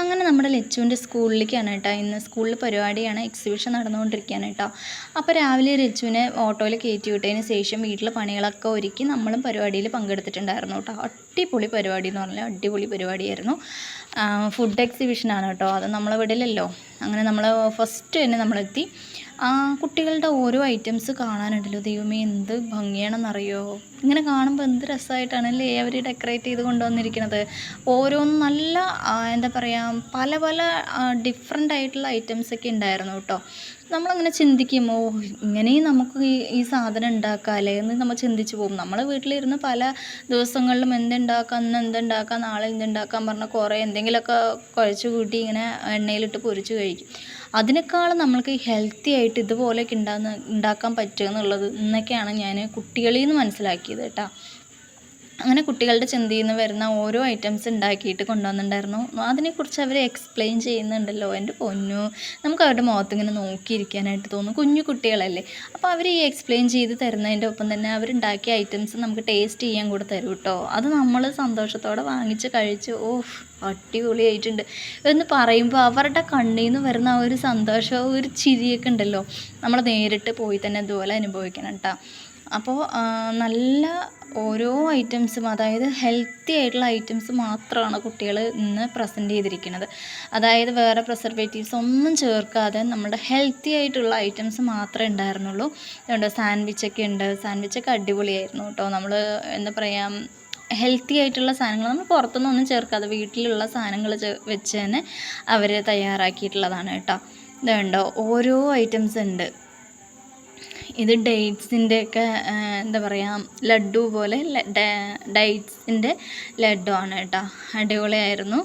അങ്ങനെ നമ്മുടെ ലച്ചുവിന്റെ സ്കൂളിലേക്കാണ് കേട്ടോ. ഇന്ന് സ്കൂളിൽ പരിപാടിയാണ്. എക്സിബിഷൻ നടന്നുകൊണ്ടിരിക്കുകയാണ് കേട്ടോ. അപ്പോൾ രാവിലെ ലച്ചുവിനെ ഓട്ടോയിൽ കയറ്റി വിട്ടതിന് ശേഷം വീട്ടിലെ പണികളൊക്കെ ഒരുക്കി നമ്മളും പരിപാടിയിൽ പങ്കെടുത്തിട്ടുണ്ടായിരുന്നു കേട്ടോ. അടിപൊളി പരിപാടി എന്ന് പറഞ്ഞാൽ അടിപൊളി പരിപാടിയായിരുന്നു. ഫുഡ് എക്സിബിഷനാണ് കേട്ടോ. അത് നമ്മളെ വിടലല്ലോ അങ്ങനെ നമ്മൾ ഫസ്റ്റ് തന്നെ നമ്മളെത്തി. ആ കുട്ടികളുടെ ഓരോ ഐറ്റംസ് കാണാനുണ്ടല്ലോ. ദൈവമേ എന്ത് ഭംഗിയാണെന്നറിയോ? ഇങ്ങനെ കാണുമ്പോൾ എന്ത് രസമായിട്ടാണല്ലേ അവർ ഡെക്കറേറ്റ് ചെയ്ത് കൊണ്ടുവന്നിരിക്കുന്നത് ഓരോന്നും നല്ല എന്താ പറയുക പല പല ഡിഫറെന്റ് ആയിട്ടുള്ള ഐറ്റംസൊക്കെ ഉണ്ടായിരുന്നു കേട്ടോ. നമ്മളങ്ങനെ ചിന്തിക്കും ഓ ഇങ്ങനെയും നമുക്ക് ഈ ഈ സാധനം ഉണ്ടാക്കാമല്ലേ എന്ന് നമ്മൾ ചിന്തിച്ച് പോകും. നമ്മൾ വീട്ടിലിരുന്ന് പല ദിവസങ്ങളിലും എന്തുണ്ടാക്കാം ഇന്ന് എന്തുണ്ടാക്കാം നാളെ എന്തുണ്ടാക്കാം പറഞ്ഞ കുറേ എന്തെങ്കിലുമൊക്കെ കുഴച്ച് കൂട്ടി ഇങ്ങനെ എണ്ണയിലിട്ട് പൊരിച്ച് കഴിക്കും. അതിനേക്കാളും നമ്മൾക്ക് ഹെൽത്തി ആയിട്ട് ഇതുപോലെയൊക്കെ ഉണ്ടാകുന്ന ഉണ്ടാക്കാൻ പറ്റുക എന്നുള്ളത് എന്നൊക്കെയാണ് ഞാൻ കുട്ടികളിൽ നിന്ന് മനസ്സിലാക്കിയത് കേട്ടോ. അങ്ങനെ കുട്ടികളുടെ ചിന്തയിൽ നിന്ന് വരുന്ന ഓരോ ഐറ്റംസ് ഉണ്ടാക്കിയിട്ട് കൊണ്ടുവന്നിട്ടുണ്ടായിരുന്നു. അതിനെക്കുറിച്ച് അവർ എക്സ്പ്ലെയിൻ ചെയ്യുന്നുണ്ടല്ലോ. എന്റെ പൊന്നു നമുക്ക് അവരുടെ മുഖത്ത് ഇങ്ങനെ നോക്കിയിരിക്കാനായിട്ട് തോന്നും. കുഞ്ഞു കുട്ടികളല്ലേ. അപ്പോൾ അവർ ഈ എക്സ്പ്ലെയിൻ ചെയ്ത് തരുന്നതിന്റെ ഒപ്പം തന്നെ അവരുണ്ടാക്കിയ ഐറ്റംസ് നമുക്ക് ടേസ്റ്റ് ചെയ്യാൻ കൂടെ തരും കേട്ടോ. അത് നമ്മൾ സന്തോഷത്തോടെ വാങ്ങിച്ച് കഴിച്ച് ഓ അടിപൊളിയായിട്ടുണ്ട്. എന്ന് പറയുമ്പോൾ അവരുടെ കണ്ണിൽ നിന്ന് വരുന്ന ആ ഒരു സന്തോഷം ഒരു ചിരിയൊക്കെ ഉണ്ടല്ലോ. നമ്മൾ നേരിട്ട് പോയി തന്നെ ഇതുപോലെ അനുഭവിക്കണം കേട്ടോ. അപ്പോൾ നല്ല ഓരോ ഐറ്റംസും അതായത് ഹെൽത്തി ആയിട്ടുള്ള ഐറ്റംസ് മാത്രമാണ് കുട്ടികൾ ഇന്ന് പ്രസന്റ് ചെയ്തിരിക്കുന്നത്. അതായത് വേറെ പ്രിസർവേറ്റീവ്സ് ഒന്നും ചേർക്കാതെ നമ്മുടെ ഹെൽത്തി ആയിട്ടുള്ള ഐറ്റംസ് മാത്രമേ ഉണ്ടായിരുന്നുള്ളൂ. അതുകൊണ്ട് സാൻഡ്വിച്ചൊക്കെ ഉണ്ട്. സാൻഡ്വിച്ചൊക്കെ അടിപൊളിയായിരുന്നു കേട്ടോ. നമ്മൾ എന്താ പറയുക ഹെൽത്തി ആയിട്ടുള്ള സാധനങ്ങൾ നമ്മൾ പുറത്തുനിന്നൊന്നും ചേർക്കാതെ വീട്ടിലുള്ള സാധനങ്ങൾ വെച്ച് തന്നെ അവർ തയ്യാറാക്കിയിട്ടുള്ളതാണ് കേട്ടോ. ഇതുണ്ടോ ഓരോ ഐറ്റംസ് ഉണ്ട്. ഇത് ഡേറ്റ്സിന്റെ ഒക്കെ എന്താ പറയുക ലഡു പോലെ ഡേറ്റ്സിന്റെ ലഡു ആണ് കേട്ടോ. അടിപൊളിയായിരുന്നു.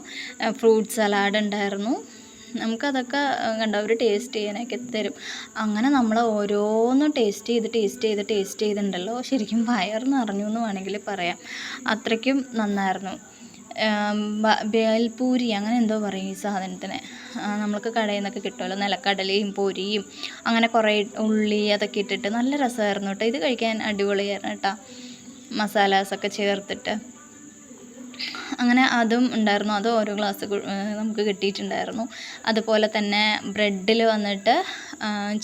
ഫ്രൂട്ട് സലാഡ് ഉണ്ടായിരുന്നു. നമുക്കതൊക്കെ കണ്ടോ അവർ ടേസ്റ്റ് ചെയ്യാനൊക്കെ തരും. അങ്ങനെ നമ്മൾ ഓരോന്നും ടേസ്റ്റ് ചെയ്ത് ടേസ്റ്റ് ചെയ്ത് ടേസ്റ്റ് ചെയ്തിട്ടുണ്ടല്ലോ. ശരിക്കും വയർ നിറഞ്ഞു എന്ന് വേണമെങ്കിൽ പറയാം. അത്രയ്ക്കും നന്നായിരുന്നു. ബേൽപൂരി അങ്ങനെ എന്തോ പറയും ഈ സാധനത്തിന്. നമ്മൾക്ക് കടയിൽ നിന്നൊക്കെ കിട്ടുമല്ലോ. നിലക്കടലയും പൊരിയും അങ്ങനെ കുറേ ഉള്ളി അതൊക്കെ ഇട്ടിട്ട് നല്ല രസമായിരുന്നു കേട്ടോ. ഇത് കഴിക്കാൻ അടിപൊളിയായിരുന്നു കേട്ടോ. മസാലാസൊക്കെ ചേർത്തിട്ട്. അങ്ങനെ അതും ഉണ്ടായിരുന്നു. അത് ഓരോ ഗ്ലാസ് നമുക്ക് കിട്ടിയിട്ടുണ്ടായിരുന്നു. അതുപോലെ തന്നെ ബ്രെഡിൽ വന്നിട്ട്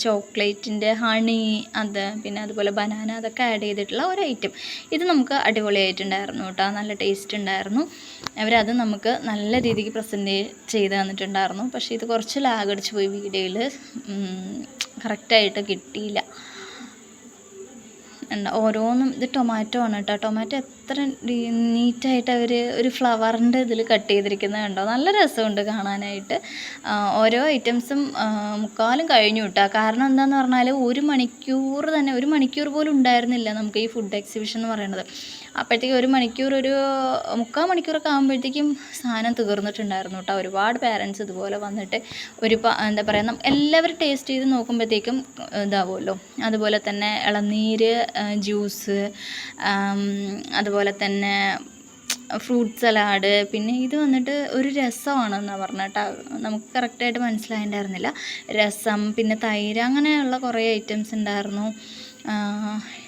ചോക്ലേറ്റിന്റെ ഹണി അത് പിന്നെ അതുപോലെ ബനാന അതൊക്കെ ആഡ് ചെയ്തിട്ടുള്ള ഒരു ഐറ്റം ഇത് നമുക്ക് അടിപൊളിയായിട്ടുണ്ടായിരുന്നു കേട്ടോ. നല്ല ടേസ്റ്റ് ഉണ്ടായിരുന്നു. അവരത് നമുക്ക് നല്ല രീതിക്ക് പ്രസന്റ് ചെയ്ത് തന്നിട്ടുണ്ടായിരുന്നു. പക്ഷേ ഇത് കുറച്ച് ലാഗ് അടിച്ച് പോയി വീഡിയോയിൽ കറക്റ്റായിട്ട് കിട്ടിയില്ല. ഓരോന്നും ഇത് ടൊമാറ്റോ ആണ് കേട്ടോ. ടൊമാറ്റോ എത്ര നീറ്റായിട്ട് അവർ ഒരു ഫ്ലവറിന്റെ ഇതിൽ കട്ട് ചെയ്തിരിക്കുന്നത് കണ്ടോ? നല്ല രസമുണ്ട് കാണാനായിട്ട്. ഓരോ ഐറ്റംസും മുക്കാലും കഴിഞ്ഞു കിട്ടുക കാരണം എന്താണെന്ന് പറഞ്ഞാൽ ഒരു മണിക്കൂർ തന്നെ ഒരു മണിക്കൂർ പോലും ഉണ്ടായിരുന്നില്ല നമുക്ക് ഈ ഫുഡ് എക്സിബിഷൻ എന്ന് പറയുന്നത്. അപ്പോഴത്തേക്കും ഒരു മണിക്കൂർ ഒരു മുക്കാൽ മണിക്കൂറൊക്കെ ആകുമ്പോഴത്തേക്കും സാധനം തീർന്നിട്ടുണ്ടായിരുന്നു കേട്ടോ ഒരുപാട് പേരൻസ് ഇതുപോലെ വന്നിട്ട് ഒരു എന്താ പറയുക എല്ലാവരും ടേസ്റ്റ് ചെയ്ത് നോക്കുമ്പോഴത്തേക്കും ഇതാവുമല്ലോ. അതുപോലെ തന്നെ ഇളനീര് ജ്യൂസ് അതുപോലെ തന്നെ ഫ്രൂട്ട് സലാഡ് പിന്നെ ഇത് വന്നിട്ട് ഒരു രസമാണെന്നാണ് പറഞ്ഞ കേട്ടോ നമുക്ക് കറക്റ്റായിട്ട് മനസ്സിലായിട്ടുണ്ടായിരുന്നില്ല രസം പിന്നെ തൈര് അങ്ങനെയുള്ള കുറേ ഐറ്റംസ് ഉണ്ടായിരുന്നു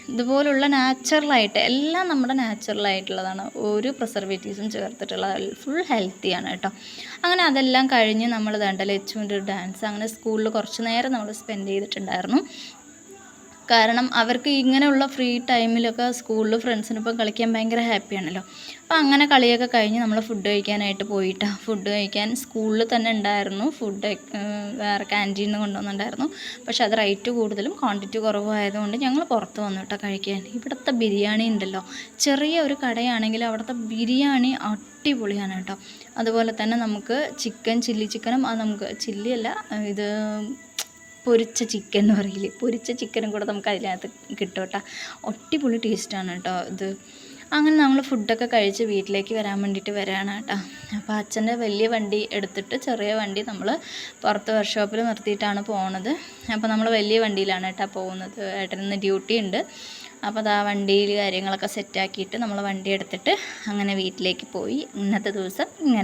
ഇതുപോലുള്ള നാച്ചുറലായിട്ട് എല്ലാം നമ്മുടെ നാച്ചുറലായിട്ടുള്ളതാണ് ഒരു പ്രിസർവേറ്റീവ്സും ചേർത്തിട്ടുള്ള ഫുൾ ഹെൽത്തിയാണ് കേട്ടോ. അങ്ങനെ അതെല്ലാം കഴിഞ്ഞ് നമ്മൾ വേണ്ട ലച്ചുവിന്റെ ഡാൻസ് അങ്ങനെ സ്കൂളിൽ കുറച്ച് നേരം നമ്മൾ സ്പെൻഡ് ചെയ്തിട്ടുണ്ടായിരുന്നു. കാരണം അവർക്ക് ഇങ്ങനെയുള്ള ഫ്രീ ടൈമിലൊക്കെ സ്കൂളിൽ ഫ്രണ്ട്സിനൊപ്പം കളിക്കാൻ ഭയങ്കര ഹാപ്പിയാണല്ലോ അപ്പോൾ അങ്ങനെ കളിയൊക്കെ കഴിഞ്ഞ് നമ്മൾ ഫുഡ് കഴിക്കാനായിട്ട് പോയിട്ടാ. ഫുഡ് കഴിക്കാൻ സ്കൂളിൽ തന്നെ ഉണ്ടായിരുന്നു ഫുഡ് വേറെ ക്യാന്റീനിൽ നിന്ന് കൊണ്ടുവന്നിട്ടുണ്ടായിരുന്നു പക്ഷേ അത് റേറ്റ് കൂടുതലും ക്വാണ്ടിറ്റി കുറവായതുകൊണ്ട് ഞങ്ങൾ പുറത്ത് വന്നു കേട്ടോ കഴിക്കാൻ ഇവിടുത്തെ ബിരിയാണി ഉണ്ടല്ലോ ചെറിയ ഒരു കടയാണെങ്കിൽ അവിടുത്തെ ബിരിയാണി അടിപൊളിയാണ് കേട്ടോ അതുപോലെ തന്നെ നമുക്ക് ചിക്കൻ ചില്ലി ചിക്കനും അത് നമുക്ക് ചില്ലിയല്ല ഇത് പൊരിച്ച ചിക്കൻ എന്ന് പറയില്ലേ? പൊരിച്ച ചിക്കനും കൂടെ നമുക്ക് അതിനകത്ത് കിട്ടും കേട്ടോ ഒട്ടിപൊളി ടേസ്റ്റാണ് കേട്ടോ ഇത്. അങ്ങനെ നമ്മൾ ഫുഡൊക്കെ കഴിച്ച് വീട്ടിലേക്ക് വരാൻ വേണ്ടിയിട്ട് വരികയാണ് കേട്ടോ. അപ്പോൾ അച്ഛന്റെ വലിയ വണ്ടി എടുത്തിട്ട് ചെറിയ വണ്ടി നമ്മൾ പുറത്ത് വർക്ക്ഷോപ്പിൽ നിർത്തിയിട്ടാണ് പോണത്. അപ്പോൾ നമ്മൾ വലിയ വണ്ടിയിലാണ് കേട്ടോ പോകുന്നത്. ഏട്ടനിന്ന് ഡ്യൂട്ടി ഉണ്ട്. അപ്പോൾ അത് ആ വണ്ടിയിൽ കാര്യങ്ങളൊക്കെ സെറ്റാക്കിയിട്ട് നമ്മൾ വണ്ടി എടുത്തിട്ട് അങ്ങനെ വീട്ടിലേക്ക് പോയി. ഇന്നത്തെ ദിവസം ഇങ്ങനെ